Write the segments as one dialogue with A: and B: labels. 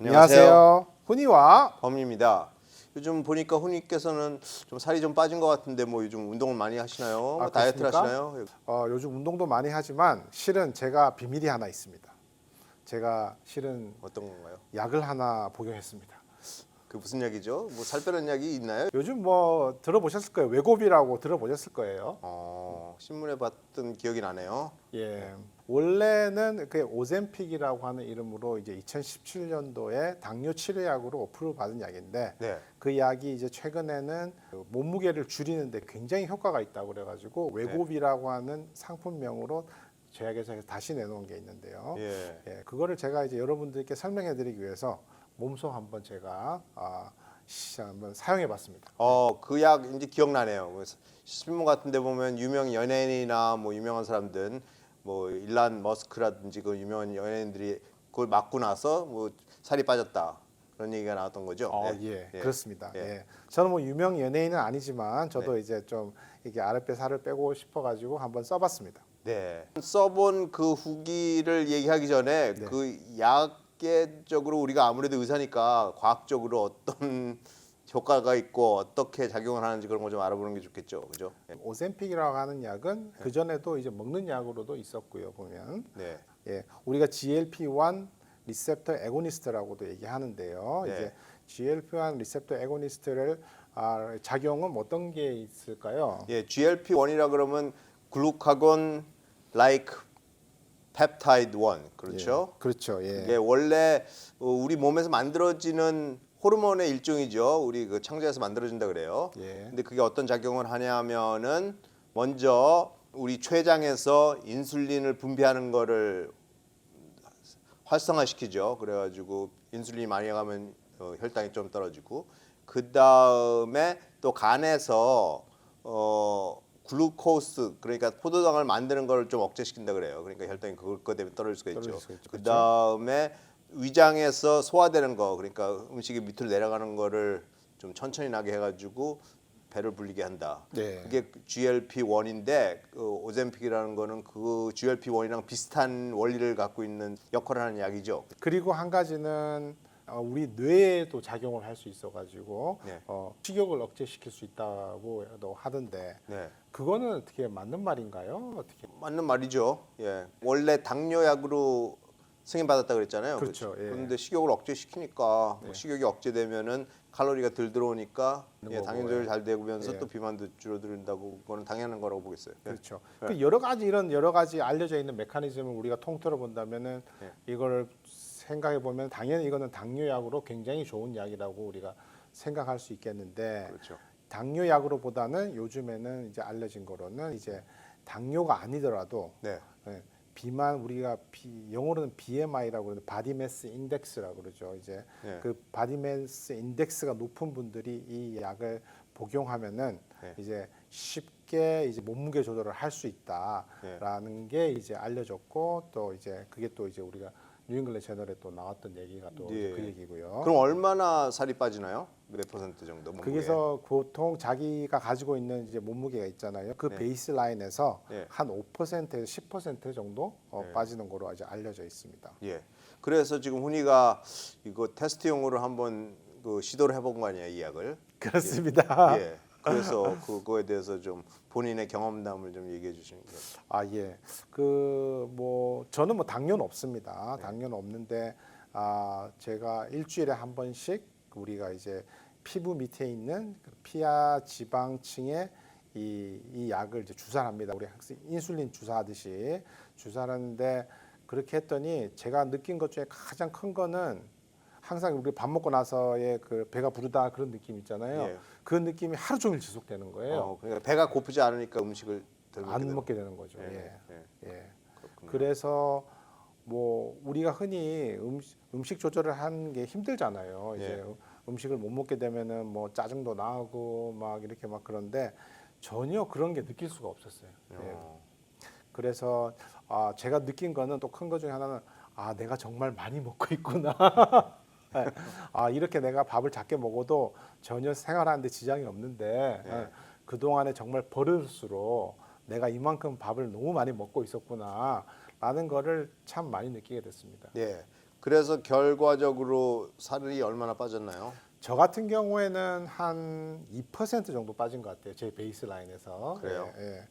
A: 안녕하세요. 훈이와
B: 범입니다. 요즘 보니까 훈이께서는 좀 살이 좀 빠진 것 같은데 뭐 요즘 운동을 많이 하시나요?
A: 아,
B: 다이어트를
A: 그렇습니까?
B: 하시나요?
A: 어, 요즘 운동도 많이 하지만 실은 제가 비밀이 하나 있습니다. 제가 실은
B: 어떤 건가요?
A: 약을 하나 복용했습니다.
B: 그 무슨 약이죠? 뭐 살 빼는 약이 있나요?
A: 요즘 뭐 들어보셨을 거예요. 외고비라고 들어보셨을 거예요.
B: 어, 신문에 봤던 기억이 나네요.
A: 예. 원래는 그 오zem픽이라고 하는 이름으로 이제 2017년도에 당뇨 치료약으로 어프로를 받은 약인데
B: 네.
A: 그 약이 이제 최근에는 그 몸무게를 줄이는데 굉장히 효과가 있다고 그래가지고 외고비라고 하는 상품명으로 제약회사에서 다시 내놓은 게 있는데요.
B: 예.
A: 예, 그거를 제가 이제 여러분들께 설명해드리기 위해서 몸소 한번 제가 아, 시- 한번 사용해 봤습니다.
B: 어, 그 약 이제 기억나네요. 그 신문 같은 데 보면 유명 연예인이나 뭐 유명한 사람들 뭐 일란 머스크라든지 그 유명한 연예인들이 그걸 맞고 나서 뭐 살이 빠졌다. 그런 얘기가 나왔던 거죠.
A: 어,
B: 네.
A: 예,
B: 예.
A: 그렇습니다.
B: 예.
A: 예. 저는 뭐 유명 연예인은 아니지만 저도
B: 네.
A: 이제 좀 이게 아랫배 살을 빼고 싶어 가지고 한번 써 봤습니다.
B: 네. 써본 그 후기를 얘기하기 전에
A: 네.
B: 그약 계적으로 우리가 아무래도 의사니까 과학적으로 어떤 효과가 있고 어떻게 작용을 하는지 그런 거 좀 알아보는 게 좋겠죠. 그죠? 네.
A: 오셈픽이라고 하는 약은 그 전에도 이제 먹는 약으로도 있었고요. 보면
B: 네.
A: 예, 우리가 GLP-1 리셉터 에고니스트라고도 얘기하는데요.
B: 네.
A: 이제 GLP-1 리셉터 에고니스트를 아, 작용은 어떤 게 있을까요?
B: 예, GLP-1이라 그러면 글루카곤 like peptide 1. 그렇죠?
A: 예, 그렇죠. 예.
B: 이게 원래 어, 우리 몸에서 만들어지는 호르몬의 일종이죠. 우리 그 창자에서 만들어진다 그래요.
A: 예.
B: 근데 그게 어떤 작용을 하냐면은 먼저 우리 췌장에서 인슐린을 분비하는 거를 활성화시키죠. 그래가지고 인슐린이 많이 가면 어, 혈당이 좀 떨어지고 그 다음에 또 간에서 어 글루코스 그러니까 포도당을 만드는 걸 좀 억제시킨다 그래요. 그러니까 혈당이 그것 때문에 떨어질 수가 있죠.
A: 떨어질 수가 있죠.
B: 그 다음에 위장에서 소화되는 거 그러니까 음식이 밑으로 내려가는 거를 좀 천천히 나게 해가지고 배를 불리게 한다.
A: 네.
B: 그게 GLP-1인데 그 오zem픽이라는 거는 그 GLP-1이랑 비슷한 원리를 갖고 있는 역할을 하는 약이죠.
A: 그리고 한 가지는 어, 우리 뇌에도 작용을 할 수 있어가지고
B: 네.
A: 어, 식욕을 억제시킬 수 있다고도 하던데
B: 네.
A: 그거는 어떻게 맞는 말인가요? 어떻게?
B: 맞는 말이죠. 예. 원래 당뇨약으로 승인 받았다 그랬잖아요.
A: 그렇죠. 예.
B: 그런데 식욕을 억제시키니까
A: 네.
B: 식욕이 억제되면은 칼로리가 덜 들어오니까 예, 조절
A: 예.
B: 잘 되면서
A: 예.
B: 또 비만도 줄어든다고 그거는 당연한 거라고 보겠어요. 예.
A: 그렇죠.
B: 네.
A: 그 여러 가지 이런 여러 가지 알려져 있는 메커니즘을 우리가 통틀어 본다면은
B: 네.
A: 이걸 생각해 보면 당연히 이거는 당뇨약으로 굉장히 좋은 약이라고 우리가 생각할 수 있겠는데
B: 그렇죠.
A: 당뇨약으로 보다는 요즘에는 이제 알려진 거로는 이제 당뇨가 아니더라도
B: 네.
A: 예, 비만 우리가 비, 영어로는 BMI라고 그러는데 바디 매스 인덱스라고 그러죠. 이제
B: 네.
A: 그 바디 매스 인덱스가 높은 분들이 이 약을 복용하면은
B: 네.
A: 이제 쉽게 이제 몸무게 조절을 할수
B: 네.
A: 있다라는 게 이제 알려졌고 또 이제 그게 또 이제 우리가 뉴잉글랜드 채널에 또 나왔던 얘기가 또
B: 예.
A: 그 얘기고요.
B: 그럼 얼마나 살이 빠지나요? 몇 퍼센트 정도? 몸무게?
A: 거기서 보통 자기가 가지고 있는 이제 몸무게가 있잖아요. 그
B: 네.
A: 베이스 라인에서
B: 네.
A: 한 5%에서 10% 정도 어,
B: 네.
A: 빠지는 거로 아직 알려져 있습니다.
B: 예. 그래서 지금 훈이가 이거 테스트용으로 한번 그 시도를 해본 거 아니에요, 이 약을?
A: 그렇습니다.
B: 예. 그래서 그거에 대해서 좀 본인의 경험담을 좀 얘기해 주시는 게.
A: 아 예. 그 뭐 저는 뭐 당뇨는 없습니다.
B: 네.
A: 당뇨는 없는데 아 제가 일주일에 한 번씩 우리가 이제 피부 밑에 있는 그 피하 지방층에 이, 이 약을 이제 주사를 합니다. 우리 학생 인슐린 주사하듯이 주사를 하는데 그렇게 했더니 제가 느낀 것 중에 가장 큰 거는 항상 우리 밥 먹고 나서의 그 배가 부르다 그런 느낌 있잖아요.
B: 예.
A: 그 느낌이 하루 종일 지속되는 거예요.
B: 어, 그러니까 배가 고프지 않으니까 음식을 덜 먹게
A: 안
B: 되는
A: 먹게 되는 거죠.
B: 예.
A: 예.
B: 예.
A: 예.
B: 그렇군요.
A: 그래서 뭐 우리가 흔히 음식, 음식 조절을 하는 게 힘들잖아요. 이제
B: 예.
A: 음식을 못 먹게 되면은 뭐 짜증도 나고 막 이렇게 막 그런데 전혀 그런 게 느낄 수가 없었어요. 예.
B: 어.
A: 그래서 아 제가 느낀 거는 또큰것 중에 하나는 아 내가 정말 많이 먹고 있구나. 예. 아 이렇게 내가 밥을 작게 먹어도 전혀 생활하는데 지장이 없는데
B: 예.
A: 예. 그 동안에 정말 버릇으로 내가 이만큼 밥을 너무 많이 먹고 있었구나라는 거를 참 많이 느끼게 됐습니다.
B: 예. 그래서 결과적으로 살이 얼마나 빠졌나요?
A: 저 같은 경우에는 한 2% 정도 빠진 것 같아요. 제 베이스 라인에서.
B: 그래요?
A: 예,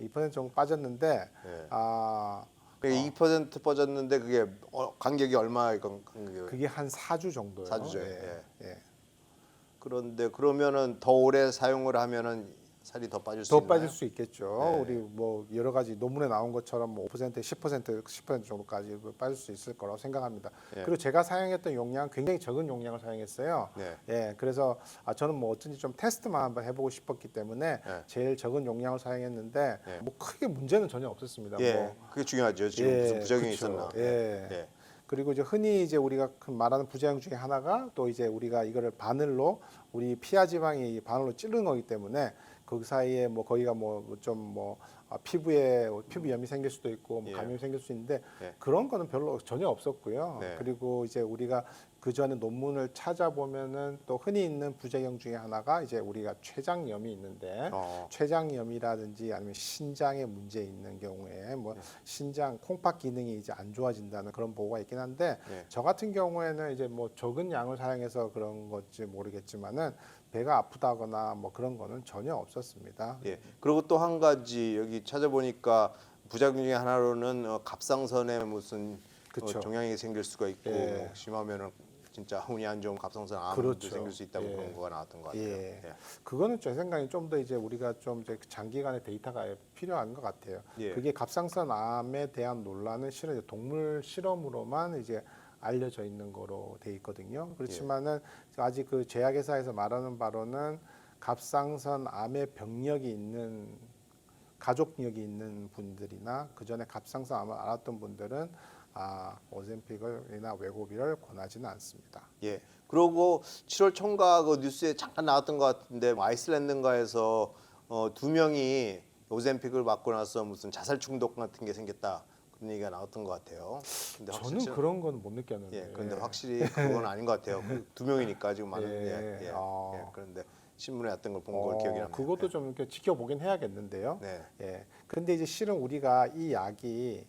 A: 예. 2% 정도 빠졌는데
B: 예.
A: 아
B: 2% 빠졌는데 그게 어, 간격이 얼마의 간- 간격이?
A: 그게 한 4주 정도요.
B: 사주죠,
A: 예. 예.
B: 그런데 그러면은 더 오래 사용을 하면은 살이 더 빠질
A: 수더
B: 있나요?
A: 빠질 수 있겠죠.
B: 네.
A: 우리 뭐 여러 가지 논문에 나온 것처럼 뭐 5%, 10%, 10% 정도까지 빠질 수 있을 거라고 생각합니다.
B: 예.
A: 그리고 제가 사용했던 용량 굉장히 적은 용량을 사용했어요.
B: 네.
A: 예, 그래서 아, 저는 뭐 어쩐지 좀 테스트만 한번 해보고 싶었기 때문에
B: 네.
A: 제일 적은 용량을 사용했는데
B: 네.
A: 뭐 크게 문제는 전혀 없었습니다.
B: 예,
A: 뭐
B: 그게 중요하죠. 지금
A: 예,
B: 무슨 부작용이
A: 그쵸.
B: 있었나?
A: 예.
B: 예.
A: 그리고 이제 흔히 이제 우리가 그 말하는 부작용 중에 하나가 또 이제 우리가 이거를 바늘로 우리 피하 지방이 바늘로 찌르는 거기 때문에 그 사이에 뭐 거기가 뭐 좀뭐 피부에 피부염이 생길 수도 있고 뭐
B: 예.
A: 감염이 생길 수 있는데
B: 예.
A: 그런 거는 별로 전혀 없었고요.
B: 네.
A: 그리고 이제 우리가 그 전에 논문을 찾아보면은 또 흔히 있는 부작용 중에 하나가 이제 우리가 췌장염이 있는데
B: 어.
A: 췌장염이라든지 아니면 신장에 문제 있는 경우에 뭐
B: 네.
A: 신장 콩팥 기능이 이제 안 좋아진다는 그런 보고가 있긴 한데
B: 네.
A: 저 같은 경우에는 이제 뭐 적은 양을 사용해서 그런 건지 모르겠지만은 배가 아프다거나 뭐 그런 거는 전혀 없었습니다.
B: 예. 그리고 또 한 가지 여기 찾아보니까 부작용 중에 하나로는 어, 갑상선에 무슨
A: 그쵸.
B: 어, 종양이 생길 수가 있고
A: 예.
B: 뭐 심하면은 진짜 운이 안 좋은 갑상선 암도
A: 그렇죠.
B: 생길 수 있다고
A: 예.
B: 그런 거가 나왔던 것 같아요.
A: 예.
B: 예.
A: 그거는 제 생각에 좀 더 이제 우리가 좀 이제 장기간의 데이터가 필요한 것 같아요.
B: 예.
A: 그게 갑상선 암에 대한 논란은 실은 이제 동물 실험으로만 이제 알려져 있는 거로 돼 있거든요. 그렇지만은 아직 그 제약회사에서 말하는 바로는 갑상선 암의 병력이 있는 가족력이 있는 분들이나 그 전에 갑상선 암을 앓았던 분들은 아 오젠픽을이나 외고비를 권하지는 않습니다.
B: 예. 그리고 7월 총각 그 뉴스에 잠깐 나왔던 것 같은데 뭐 아이슬란드인가에서 어, 두 명이 오젠픽을 맞고 나서 무슨 자살 충동 같은 게 생겼다 그런 얘기가 나왔던 것 같아요. 근데
A: 저는
B: 확실히
A: 그런 건 못 느꼈는데.
B: 예, 그런데 확실히 그건 아닌 것 같아요. 그두 명이니까 지금 많은
A: 예,
B: 예, 예,
A: 아.
B: 예. 그런데 신문에 났던 걸 본걸
A: 어,
B: 기억이 납니다.
A: 그것도 좀 이렇게 지켜보긴 해야겠는데요.
B: 네.
A: 예. 근데 이제 실은 우리가 이 약이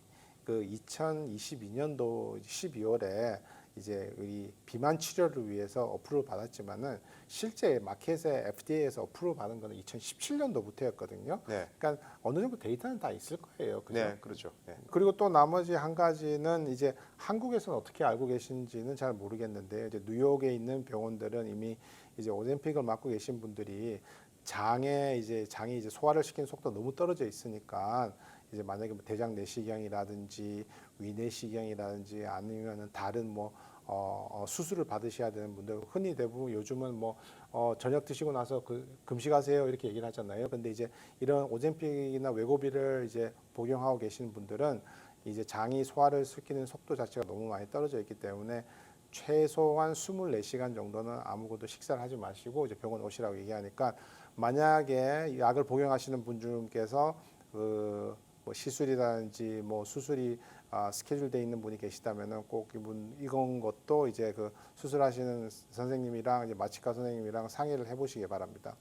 A: 그 2022년도 12월에 이제 우리 비만 치료를 위해서 어프로를 받았지만은 실제 마켓에 FDA에서 어프로를 받은 거는 2017년도부터였거든요.
B: 네.
A: 그러니까 어느 정도 데이터는 다 있을 거예요. 그죠?
B: 네, 그렇죠. 네.
A: 그리고 또 나머지 한 가지는 이제 한국에서는 어떻게 알고 계신지는 잘 모르겠는데 이제 뉴욕에 있는 병원들은 이미 이제 오젠픽을 맞고 계신 분들이 장에 이제 장이 이제 소화를 시키는 속도가 너무 떨어져 있으니까 이제 만약에 뭐 대장 내시경이라든지 위 내시경이라든지 아니면은 다른 뭐 어, 어, 수술을 받으셔야 되는 분들 흔히 대부분 요즘은 뭐 어, 저녁 드시고 나서 그 금식하세요 이렇게 얘기를 하잖아요. 근데 이제 이런 오젠픽이나 외고비를 이제 복용하고 계시는 분들은 이제 장이 소화를 시키는 속도 자체가 너무 많이 떨어져 있기 때문에 최소한 24시간 정도는 아무것도 식사를 하지 마시고 이제 병원 오시라고 얘기하니까 만약에 약을 복용하시는 분 중께서 그 뭐 시술이라든지 뭐 수술이 아, 스케줄돼 있는 분이 계시다면은 꼭 이분 이건 것도 이제 그 수술하시는 선생님이랑 이제 마취과 선생님이랑 상의를 해보시기 바랍니다.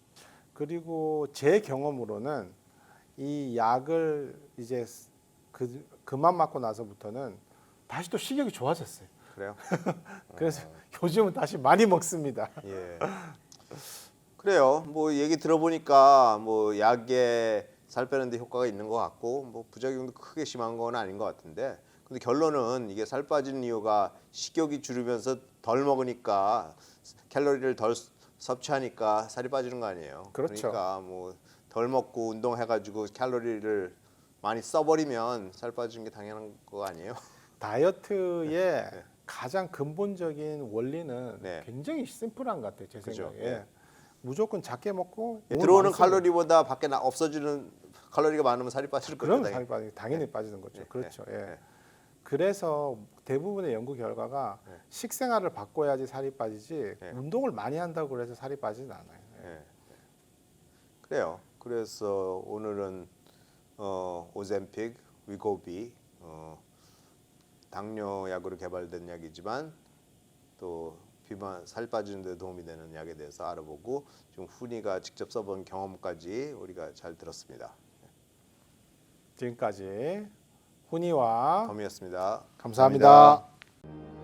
A: 그리고 제 경험으로는 이 약을 이제 그 그만 맞고 나서부터는 다시 또 식욕이 좋아졌어요.
B: 그래요?
A: 그래서 요즘은 다시 많이 먹습니다.
B: 예. 그래요. 뭐 얘기 들어보니까 뭐 약에 살 빼는데 효과가 있는 것 같고 뭐 부작용도 크게 심한 건 아닌 것 같은데 근데 결론은 이게 살 빠지는 이유가 식욕이 줄으면서 덜 먹으니까 칼로리를 덜 섭취하니까 살이 빠지는 거 아니에요.
A: 그렇죠.
B: 그러니까 뭐 덜 먹고 운동해가지고 칼로리를 많이 써버리면 살 빠지는 게 당연한 거 아니에요?
A: 다이어트의 가장 근본적인 원리는
B: 네.
A: 굉장히 심플한 것 같아요. 제
B: 그죠.
A: 생각에
B: 예.
A: 무조건 작게 먹고
B: 예, 들어오는 칼로리보다 밖에 나 없어지는 칼로리가 많으면 살이 빠질 거죠.
A: 그러면
B: 당연히.
A: 살이 빠지 당연히 빠지는 거죠.
B: 예,
A: 그렇죠.
B: 예,
A: 예.
B: 예.
A: 그래서 대부분의 연구 결과가
B: 네.
A: 식생활을 바꿔야지 살이 빠지지
B: 네.
A: 운동을 많이 한다고 해서 살이 빠지진 않아요. 예.
B: 예. 그래요. 그래서 오늘은 어, 오zem픽, 위고비 어, 당뇨약으로 개발된 약이지만 또 비만 살 빠지는 데 도움이 되는 약에 대해서 알아보고 좀 훈이가 직접 써본 경험까지 우리가 잘 들었습니다.
A: 지금까지 훈이와
B: 덤이었습니다.
A: 감사합니다.